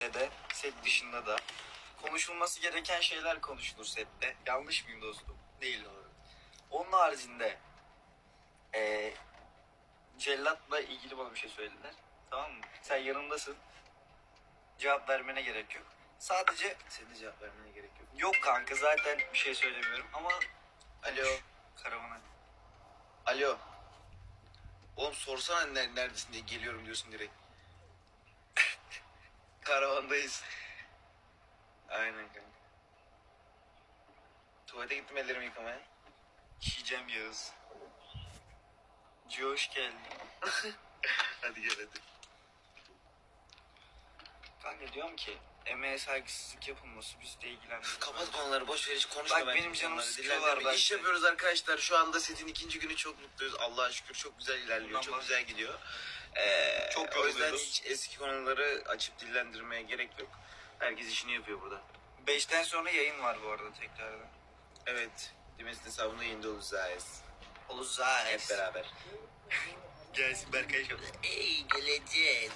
de set dışında da konuşulması gereken şeyler konuşulur sette. Yanlış mıyım dostum? Değil doğru. Onun haricinde eee cellatla ilgili bana bir şey söylediler. Tamam mı? Sen yanımdasın. Cevap vermene gerek yok. Sadece Senin de cevap vermene gerek yok. yok kanka zaten bir şey söylemiyorum ama Alo. karavana. Alo. Oğlum sorsana ner- neredesin diye geliyorum diyorsun direkt. Karavandayız. Aynen kanka. Tuvalete gittim ellerimi yıkamaya. Yiyeceğim Yağız. Coş geldi. Hadi gel hadi. Kanka diyorum ki emeğe saygısızlık yapılması bizde ilgilenmiyor. Kapat konuları boş ver hiç konuşma Bak bence benim canımı bunları. sıkıyorlar Dinlendirme. bak. İş yapıyoruz arkadaşlar. Şu anda setin ikinci günü çok mutluyuz. Allah'a şükür çok güzel ilerliyor. Bundan çok bahs- güzel gidiyor. Ee, Çok o yüzden yoruluyoruz. hiç eski konuları açıp dillendirmeye gerek yok. Herkes işini yapıyor burada. Beşten sonra yayın var bu arada tekrardan. Evet. Dimes'in hesabında yayında olacağız. Olacak. Hep beraber. Gelsin Berkay Show. Ey geleceğiz.